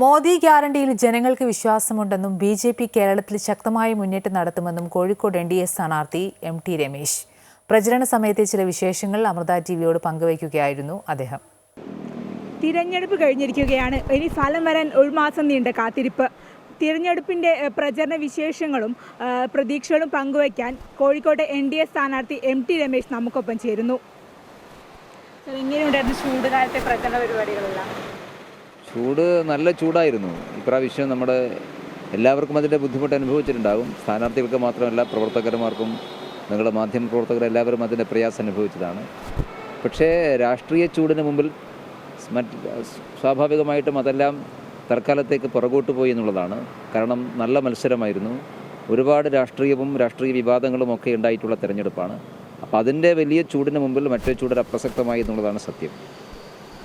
മോദി ഗ്യാരണ്ടിയിൽ ജനങ്ങൾക്ക് വിശ്വാസമുണ്ടെന്നും B J P കേരളത്തിൽ ശക്തമായ മുന്നേറ്റം നടത്തുമെന്നും കോഴിക്കോട് എൻ ഡി എ സ്ഥാനാർത്ഥി എം ടി രമേശ്. പ്രചരണ സമയത്തെ ചില വിശേഷങ്ങൾ അമൃത ടി വിയോട് പങ്കുവയ്ക്കുകയായിരുന്നു അദ്ദേഹം. തിരഞ്ഞെടുപ്പ് കഴിഞ്ഞിരിക്കുകയാണ്. ഇനി ഫലം വരാൻ ഒരു മാസം നീണ്ട കാത്തിരിപ്പ്. തിരഞ്ഞെടുപ്പിന്റെ പ്രചരണ വിശേഷങ്ങളും പ്രതീക്ഷകളും പങ്കുവയ്ക്കാൻ കോഴിക്കോട്ടെ എൻ ഡി എ സ്ഥാനാർത്ഥി എം ടി രമേശ് നമുക്കൊപ്പം ചേരുന്നു. എങ്ങനെയുണ്ടായിരുന്നു ചൂട് പ്രചരണ പരിപാടികളെല്ലാം? ചൂട് നല്ല ചൂടായിരുന്നു. ഇപ്രാവശ്യം നമ്മുടെ എല്ലാവർക്കും അതിന്റെ ബുദ്ധിമുട്ട് അനുഭവിച്ചിട്ടുണ്ടാകും. സ്ഥാനാർത്ഥികൾക്ക് മാത്രമല്ല പ്രവർത്തകന്മാർക്കും നിങ്ങളുടെ മാധ്യമ പ്രവർത്തകർ എല്ലാവരും അതിന്റെ പ്രയാസം അനുഭവിച്ചതാണ്. പക്ഷേ രാഷ്ട്രീയ ചൂടിന് മുമ്പിൽ മറ്റ് സ്വാഭാവികമായിട്ടും അതെല്ലാം തൽക്കാലത്തേക്ക് പുറകോട്ട് പോയി എന്നുള്ളതാണ്. കാരണം നല്ല മത്സരമായിരുന്നു. ഒരുപാട് രാഷ്ട്രീയവും രാഷ്ട്രീയ വിവാദങ്ങളും ഒക്കെ ഉണ്ടായിട്ടുള്ള തിരഞ്ഞെടുപ്പാണ്. അപ്പോൾ അതിന്റെ വലിയ ചൂടിന് മുമ്പിൽ മറ്റേ ചൂട് അപ്രസക്തമായി എന്നുള്ളതാണ് സത്യം.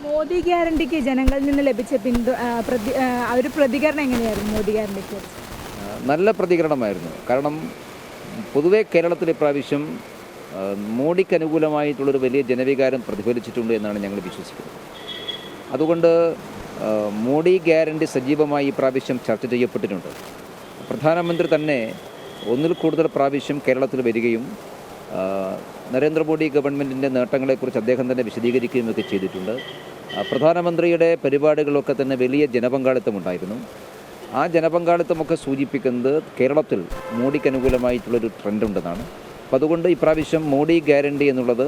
മോദി ഗ്യാരണ്ടിക്ക് ജനങ്ങളിൽ നിന്ന് ലഭിച്ച പിന്തു പ്രതി ഒരു പ്രതികരണം എങ്ങനെയായിരുന്നു മോദി ഗ്യാരണ്ടിക്ക്? നല്ല പ്രതികരണമായിരുന്നു. കാരണം പൊതുവേ കേരളത്തിൽ ഇപ്രാവശ്യം മോഡിക്ക് അനുകൂലമായിട്ടുള്ളൊരു വലിയ ജനവികാരം പ്രതിഫലിച്ചിട്ടുണ്ട് എന്നാണ് ഞങ്ങൾ വിശ്വസിക്കുന്നത്. അതുകൊണ്ട് മോഡി ഗ്യാരണ്ടി സജീവമായി ഇപ്രാവശ്യം ചർച്ച ചെയ്യപ്പെട്ടിട്ടുണ്ട്. പ്രധാനമന്ത്രി തന്നെ ഒന്നിൽ കൂടുതൽ പ്രാവശ്യം കേരളത്തിൽ വരികയും നരേന്ദ്രമോദി ഗവൺമെന്റിന്റെ നേട്ടങ്ങളെക്കുറിച്ച് അദ്ദേഹം തന്നെ വിശദീകരിക്കുകയുമൊക്കെ ചെയ്തിട്ടുണ്ട്. പ്രധാനമന്ത്രിയുടെ പരിപാടികളൊക്കെ തന്നെ വലിയ ജനപങ്കാളിത്തമുണ്ടായിരുന്നു ആ ജനപങ്കാളിത്തമൊക്കെ സൂചിപ്പിക്കുന്നത് കേരളത്തിൽ മോഡിക്ക് അനുകൂലമായിട്ടുള്ളൊരു ട്രെൻഡ് ഉണ്ടെന്നാണ് അപ്പം അതുകൊണ്ട് ഇപ്രാവശ്യം മോഡി ഗ്യാരണ്ടി എന്നുള്ളത്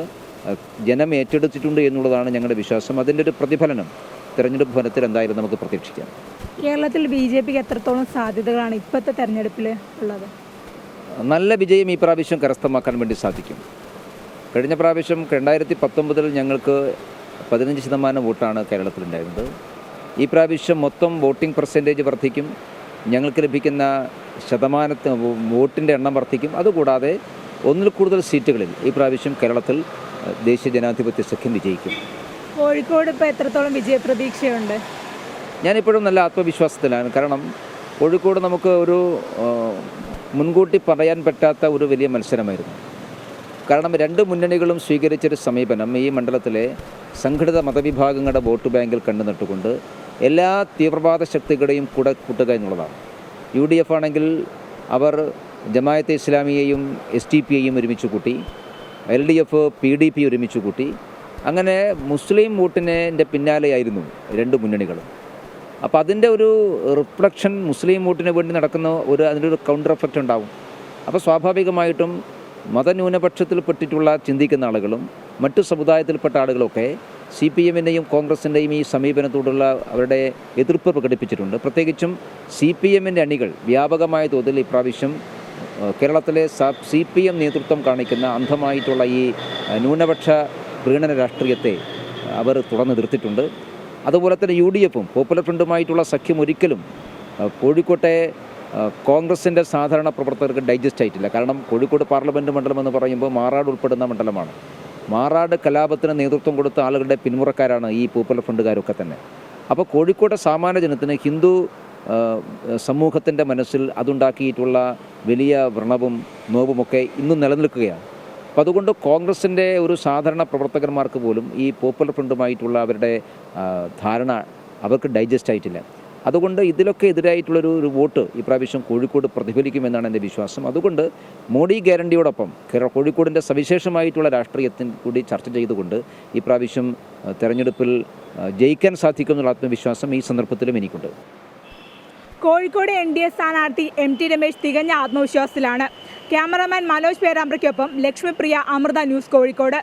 ജനം ഏറ്റെടുത്തിട്ടുണ്ട് എന്നുള്ളതാണ് ഞങ്ങളുടെ വിശ്വാസം. അതിന്റെ ഒരു പ്രതിഫലനം തിരഞ്ഞെടുപ്പ് ഫലത്തിൽ എന്തായാലും നമുക്ക് പ്രതീക്ഷിക്കാം. കേരളത്തിൽ ബി ജെ പിക്ക് എത്രത്തോളം സാധ്യതകളാണ് ഇപ്പോഴത്തെ തെരഞ്ഞെടുപ്പിൽ ഉള്ളത്? നല്ല വിജയം ഈ പ്രാവശ്യം കരസ്ഥമാക്കാൻ വേണ്ടി സാധിക്കും. കഴിഞ്ഞ പ്രാവശ്യം രണ്ടായിരത്തി പത്തൊമ്പതിൽ ഞങ്ങൾക്ക് പതിനഞ്ച് ശതമാനം വോട്ടാണ് കേരളത്തിലുണ്ടായിരുന്നത്. ഈ പ്രാവശ്യം മൊത്തം വോട്ടിംഗ് പെർസെന്റേജ് വർദ്ധിക്കും. ഞങ്ങൾക്ക് ലഭിക്കുന്ന ശതമാനത്തിന് വോട്ടിന്റെ എണ്ണം വർദ്ധിക്കും. അതുകൂടാതെ ഒന്നിൽ കൂടുതൽ സീറ്റുകളിൽ ഈ പ്രാവശ്യം കേരളത്തിൽ ദേശീയ ജനാധിപത്യ സഖ്യം വിജയിക്കും. കോഴിക്കോട് ഇപ്പോൾ എത്രത്തോളം വിജയപ്രതീക്ഷയുണ്ട്? ഞാനിപ്പോഴും നല്ല ആത്മവിശ്വാസത്തിലാണ്. കാരണം കോഴിക്കോട് നമുക്ക് ഒരു മുൻകൂട്ടി പറയാൻ പറ്റാത്ത ഒരു വലിയ മത്സരമായിരുന്നു. കാരണം രണ്ട് മുന്നണികളും സ്വീകരിച്ചൊരു സമീപനം ഈ മണ്ഡലത്തിലെ സംഘടിത മതവിഭാഗങ്ങളുടെ വോട്ട് ബാങ്കിൽ കണ്ടു നട്ടുകൊണ്ട് എല്ലാ തീവ്രവാദ ശക്തികളെയും കൂടെ കൂട്ടുക എന്നുള്ളതാണ്. യു ഡി എഫ് ആണെങ്കിൽ അവർ ജമായത്തെ ഇസ്ലാമിയെയും എസ് ടി പിയെയും ഒരുമിച്ച് കൂട്ടി L D F P D P ഒരുമിച്ച് കൂട്ടി. അങ്ങനെ മുസ്ലിം വോട്ടിനെ പിന്നാലെയായിരുന്നു രണ്ട് മുന്നണികളും. അപ്പോൾ അതിന്റെ ഒരു റിഫ്ലക്ഷൻ മുസ്ലിം വോട്ടിന് വേണ്ടി നടക്കുന്ന ഒരു അതിന്റെ ഒരു കൗണ്ടർ എഫക്റ്റ് ഉണ്ടാകും അപ്പോൾ സ്വാഭാവികമായിട്ടും മതന്യൂനപക്ഷത്തിൽ പെട്ടിട്ടുള്ള ചിന്തിക്കുന്ന ആളുകളും മറ്റു സമുദായത്തിൽപ്പെട്ട ആളുകളൊക്കെ സി പി എമ്മിന്റെയും കോൺഗ്രസിന്റെയും ഈ സമീപനത്തോടുള്ള അവരുടെ എതിർപ്പ് പ്രകടിപ്പിച്ചിട്ടുണ്ട്. പ്രത്യേകിച്ചും സി പി എമ്മിന്റെ അണികൾ വ്യാപകമായ തോതിൽ ഇപ്രാവശ്യം കേരളത്തിലെ സി പി എം നേതൃത്വം കാണിക്കുന്ന അന്ധമായിട്ടുള്ള ഈ ന്യൂനപക്ഷ പ്രീണന രാഷ്ട്രീയത്തെ അവർ തുറന്നു നിർത്തിയിട്ടുണ്ട് അതുപോലെ തന്നെ യു ഡി എഫും പോപ്പുലർ ഫ്രണ്ടുമായിട്ടുള്ള സഖ്യം ഒരിക്കലും കോഴിക്കോട്ടെ കോൺഗ്രസിന്റെ സാധാരണ പ്രവർത്തകർക്ക് ഡൈജസ്റ്റ് ആയിട്ടില്ല. കാരണം കോഴിക്കോട് പാർലമെന്റ് മണ്ഡലം എന്ന് പറയുമ്പോൾ മാറാട് ഉൾപ്പെടുന്ന മണ്ഡലമാണ്. മാറാട് കലാപത്തിന് നേതൃത്വം കൊടുത്ത ആളുകളുടെ പിന്മുറക്കാരാണ് ഈ പോപ്പുലർ ഫ്രണ്ടുകാരൊക്കെ തന്നെ. അപ്പോൾ കോഴിക്കോട്ടെ സാമാന്യ ജനത്തിന് ഹിന്ദു സമൂഹത്തിന്റെ മനസ്സിൽ അതുണ്ടാക്കിയിട്ടുള്ള വലിയ വ്രണവും നോവുമൊക്കെ ഇന്നും നിലനിൽക്കുകയാണ്. അപ്പോൾ അതുകൊണ്ട് കോൺഗ്രസിന്റെ ഒരു സാധാരണ പ്രവർത്തകന്മാർക്ക് പോലും ഈ പോപ്പുലർ ഫ്രണ്ടുമായിട്ടുള്ള അവരുടെ ധാരണ അവർക്ക് ഡൈജസ്റ്റ് ആയിട്ടില്ല. അതുകൊണ്ട് ഇതിലൊക്കെ എതിരായിട്ടുള്ളൊരു ഒരു വോട്ട് ഇപ്രാവശ്യം കോഴിക്കോട് പ്രതിഫലിക്കുമെന്നാണ് എന്റെ വിശ്വാസം. അതുകൊണ്ട് മോഡി ഗ്യാരണ്ടിയോടൊപ്പം കോഴിക്കോടിന്റെ സവിശേഷമായിട്ടുള്ള രാഷ്ട്രീയത്തിൽ കൂടി ചർച്ച ചെയ്തുകൊണ്ട് ഇപ്രാവശ്യം തെരഞ്ഞെടുപ്പിൽ ജയിക്കാൻ സാധിക്കുമെന്നുള്ള ആത്മവിശ്വാസം ഈ സന്ദർഭത്തിലും എനിക്കുണ്ട്. കോഴിക്കോട് എൻ ഡി എ സ്ഥാനാർത്ഥി എം ടി രമേശ് തികഞ്ഞ ആത്മവിശ്വാസത്തിലാണ് ക്യാമറാമാൻ മനോജ് പേരാമ്പ്രയ്ക്കൊപ്പം ലക്ഷ്മിപ്രിയ അമൃത ന്യൂസ് കോഴിക്കോട്.